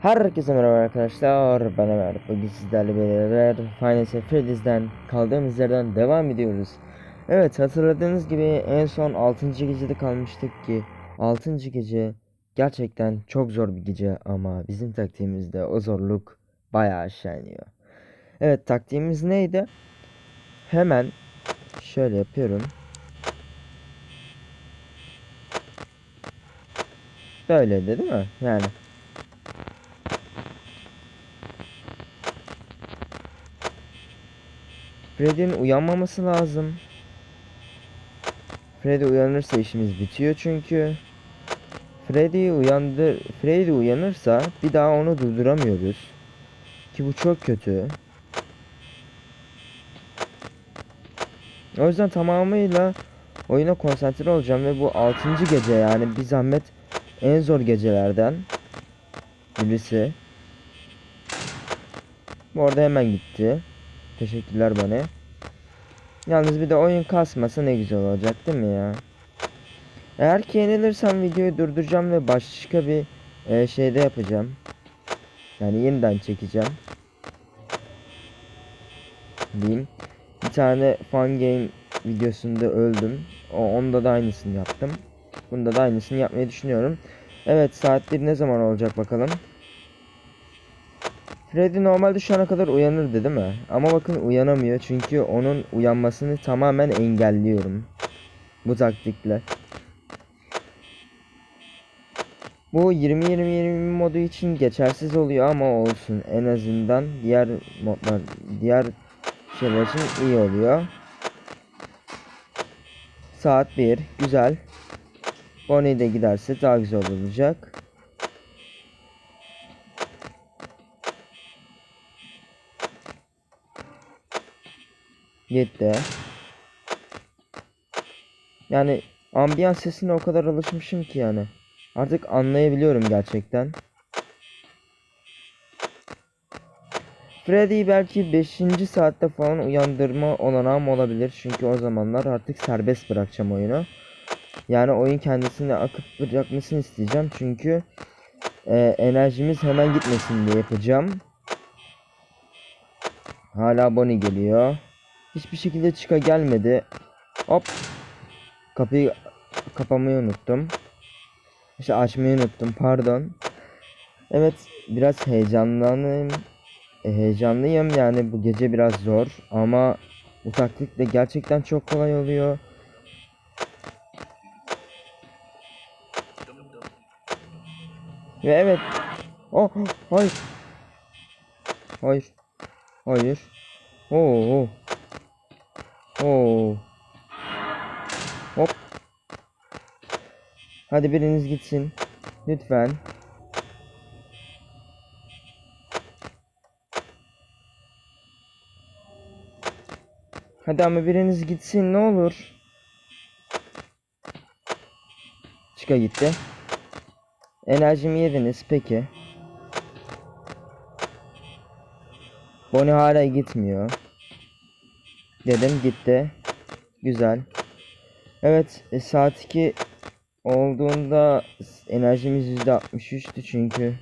Herkese merhaba arkadaşlar. Ben Ömer. Bugün sizlerle beraber Final Freddy's'den kaldığımız yerden devam ediyoruz. Evet hatırladığınız gibi en son 6. gecede kalmıştık ki 6. gece gerçekten çok zor bir gece ama bizim taktiğimizde o zorluk bayağı aşağı iniyor. Evet taktiğimiz neydi? Hemen şöyle yapıyorum. Böyle de değil mi? Yani Freddy'nin uyanmaması lazım. Freddy uyanırsa işimiz bitiyor çünkü. Freddy uyandır Freddy uyanırsa bir daha onu durduramıyoruz. Ki bu çok kötü. O yüzden tamamıyla oyuna konsantre olacağım ve bu 6. gece yani bir zahmet en zor gecelerden birisi. Bu arada hemen gitti. Teşekkürler bana. Yalnız bir de oyun kasmasa ne güzel olacak değil mi ya? Eğer ki yenilirsem videoyu durduracağım ve başka bir e, şeyde yapacağım. Yani yeniden çekeceğim. Diyeyim. Tane fun game videosunda öldüm. O onda da aynısını yaptım. Bunda da aynısını yapmayı düşünüyorum. Evet saatleri ne zaman olacak bakalım. Freddy normalde şu ana kadar uyanırdı değil mi? Ama bakın uyanamıyor çünkü onun uyanmasını tamamen engelliyorum. Bu taktikle. Bu 20-20-20 modu için geçersiz oluyor ama olsun. En azından diğer modlar, diğer şeyler için iyi oluyor. Saat 1. Güzel. Bonnie de giderse daha güzel olacak. Gitti. Yani ambiyans sesine o kadar alışmışım ki yani. Artık anlayabiliyorum gerçekten. Freddy'yi belki 5. saatte falan uyandırma olanağım olabilir. Çünkü o zamanlar artık serbest bırakacağım oyunu. Yani oyun kendisine akıp bırakmasını isteyeceğim. Çünkü e, enerjimiz hemen gitmesin diye yapacağım. Hala Bonnie geliyor. Hiçbir şekilde çıka gelmedi. Hop. Kapıyı kapamayı unuttum. İşte açmayı unuttum pardon. Evet biraz heyecanlıyım. E, heyecanlıyım yani bu gece biraz zor ama bu taktik de gerçekten çok kolay oluyor. Ve evet. Oh hayır. Hayır. Hayır. Oo. Oo. Hop. Hadi biriniz gitsin. Lütfen. Hadi ama biriniz gitsin ne olur. Çıka gitti. Enerjimi yediniz peki. Bonnie hala gitmiyor. Dedim gitti. Güzel. Evet e, saat 2 olduğunda enerjimiz %63'tü çünkü.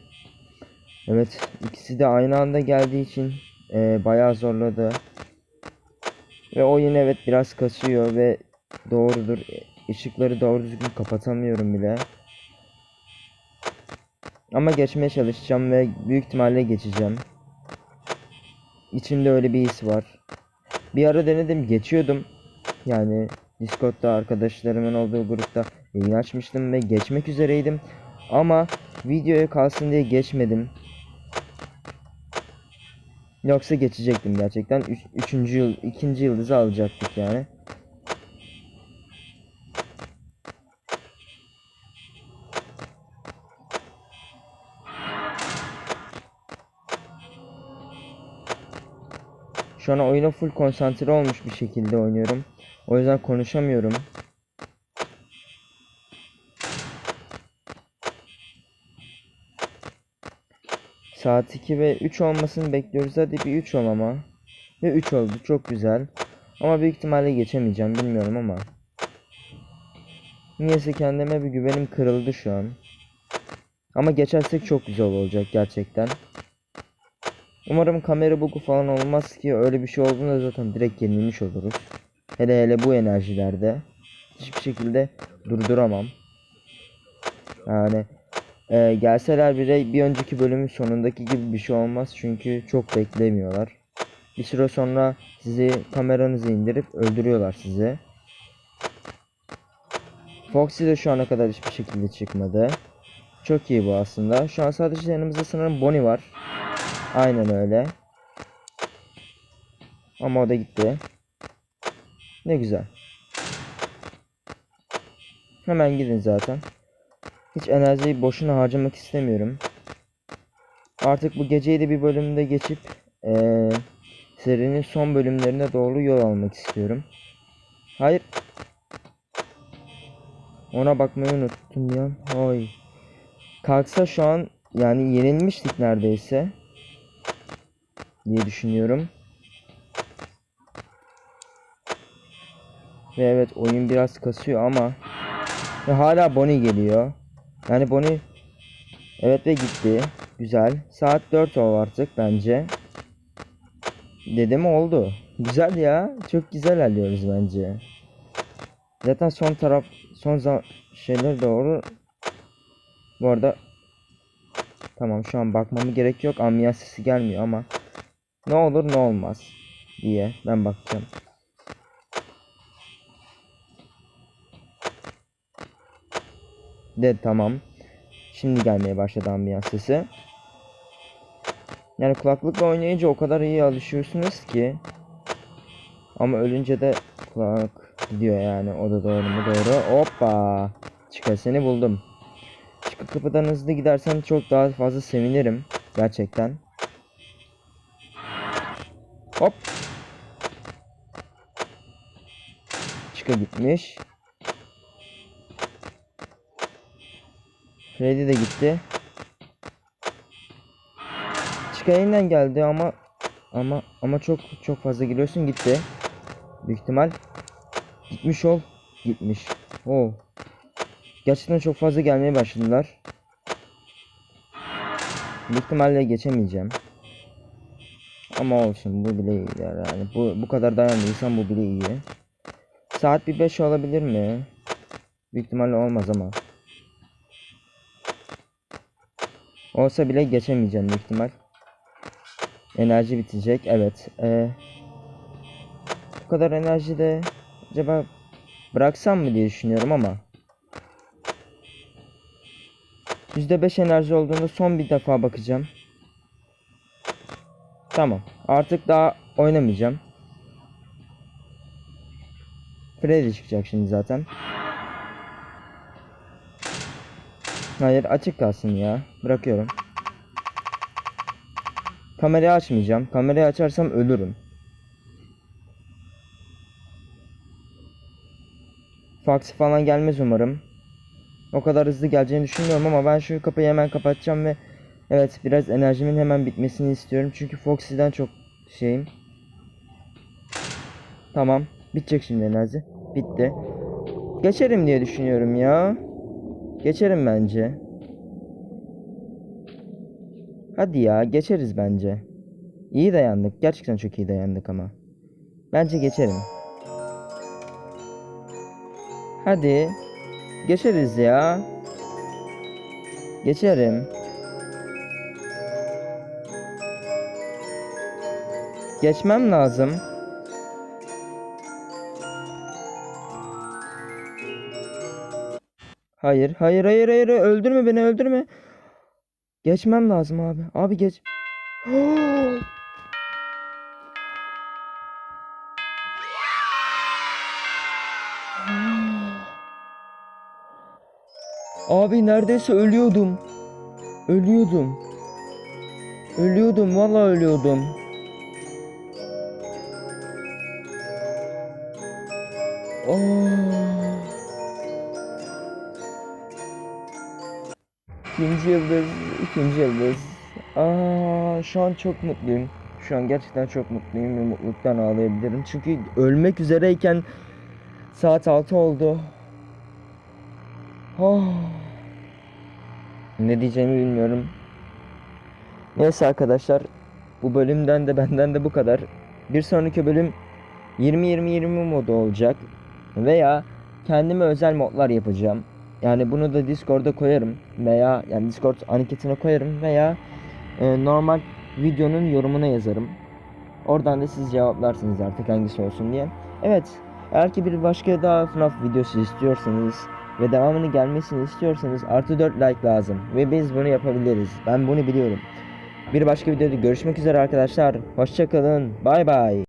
Evet ikisi de aynı anda geldiği için e, bayağı zorladı. Ve oyun evet biraz kasıyor ve doğrudur. Işıkları doğru düzgün kapatamıyorum bile. Ama geçmeye çalışacağım ve büyük ihtimalle geçeceğim. İçimde öyle bir his var. Bir ara denedim geçiyordum. Yani Discord'da arkadaşlarımın olduğu grupta yayın açmıştım ve geçmek üzereydim. Ama videoya kalsın diye geçmedim. Yoksa geçecektim gerçekten. Üç, üçüncü yıl, ikinci yıldızı alacaktık yani. Şu an oyuna full konsantre olmuş bir şekilde oynuyorum. O yüzden konuşamıyorum. Saat 2 ve 3 olmasını bekliyoruz. Hadi bir 3 ol ama. Ve 3 oldu. Çok güzel. Ama büyük ihtimalle geçemeyeceğim. Bilmiyorum ama. Niyeyse kendime bir güvenim kırıldı şu an. Ama geçersek çok güzel olacak gerçekten. Umarım kamera bugu falan olmaz ki öyle bir şey olduğunda zaten direkt yenilmiş oluruz. Hele hele bu enerjilerde. Hiçbir şekilde durduramam. Yani e, gelseler bile bir önceki bölümün sonundaki gibi bir şey olmaz çünkü çok beklemiyorlar. Bir süre sonra sizi kameranızı indirip öldürüyorlar sizi. Foxy de şu ana kadar hiçbir şekilde çıkmadı. Çok iyi bu aslında. Şu an sadece yanımızda sanırım Bonnie var. Aynen öyle. Ama o da gitti. Ne güzel. Hemen gidin zaten. Hiç enerjiyi boşuna harcamak istemiyorum. Artık bu geceyi de bir bölümde geçip eee serinin son bölümlerine doğru yol almak istiyorum. Hayır. Ona bakmayı unuttum ya. Ay. Kalksa şu an yani yenilmiştik neredeyse. Diye düşünüyorum. Ve evet oyun biraz kasıyor ama ve hala Bonnie geliyor. Yani Bonnie evet ve gitti. Güzel. Saat 4 oldu artık bence. Dedim oldu. Güzel ya. Çok güzel alıyoruz bence. Zaten son taraf son şeyler doğru. Bu arada tamam şu an bakmamı gerek yok. Ambiyans sesi gelmiyor ama ne olur ne olmaz diye ben bakacağım. De tamam. Şimdi gelmeye başladı ambiyans sesi. Yani kulaklıkla oynayınca o kadar iyi alışıyorsunuz ki. Ama ölünce de kulak gidiyor yani. O da doğru mu doğru. Hoppa. Çıkar seni buldum. Çıkı kapıdan hızlı gidersen çok daha fazla sevinirim. Gerçekten. Hop. Çıka gitmiş. Freddy de gitti. Çıka yeniden geldi ama ama ama çok çok fazla giriyorsun gitti. Büyük ihtimal gitmiş ol. Gitmiş. Oo. Gerçekten çok fazla gelmeye başladılar. Büyük ihtimalle geçemeyeceğim. Ama olsun bu bile iyi yani. Bu bu kadar dayandıysam bu bile iyi. Saat bir 5 olabilir mi? Büyük ihtimalle olmaz ama. Olsa bile geçemeyeceğim büyük ihtimal. Enerji bitecek. Evet. Ee, bu kadar enerji de acaba bıraksam mı diye düşünüyorum ama. %5 enerji olduğunda son bir defa bakacağım. Tamam. Artık daha oynamayacağım. Freddy çıkacak şimdi zaten. Hayır açık kalsın ya. Bırakıyorum. Kamerayı açmayacağım. Kamerayı açarsam ölürüm. Fax falan gelmez umarım. O kadar hızlı geleceğini düşünmüyorum ama ben şu kapıyı hemen kapatacağım ve evet biraz enerjimin hemen bitmesini istiyorum. Çünkü Foxy'den çok şeyim. Tamam. Bitecek şimdi enerji. Bitti. Geçerim diye düşünüyorum ya. Geçerim bence. Hadi ya geçeriz bence. İyi dayandık. Gerçekten çok iyi dayandık ama. Bence geçerim. Hadi. Geçeriz ya. Geçerim. Geçmem lazım. Hayır, hayır, hayır, hayır. Öldürme beni, öldürme. Geçmem lazım abi. Abi geç. Abi neredeyse ölüyordum. Ölüyordum. Ölüyordum, vallahi ölüyordum. Oh. İkinci yıldız, ikinci yıldız. Aa, şu an çok mutluyum. Şu an gerçekten çok mutluyum ve mutluluktan ağlayabilirim. Çünkü ölmek üzereyken saat 6 oldu. Oh. Ne diyeceğimi bilmiyorum. Neyse arkadaşlar. Bu bölümden de benden de bu kadar. Bir sonraki bölüm 20-20-20 modu olacak. Veya kendime özel modlar yapacağım. Yani bunu da Discord'a koyarım. Veya yani Discord anketine koyarım. Veya e, normal videonun yorumuna yazarım. Oradan da siz cevaplarsınız artık hangisi olsun diye. Evet. Eğer ki bir başka daha FNAF videosu istiyorsanız ve devamını gelmesini istiyorsanız artı 4 like lazım. Ve biz bunu yapabiliriz. Ben bunu biliyorum. Bir başka videoda görüşmek üzere arkadaşlar. Hoşçakalın. Bay bay.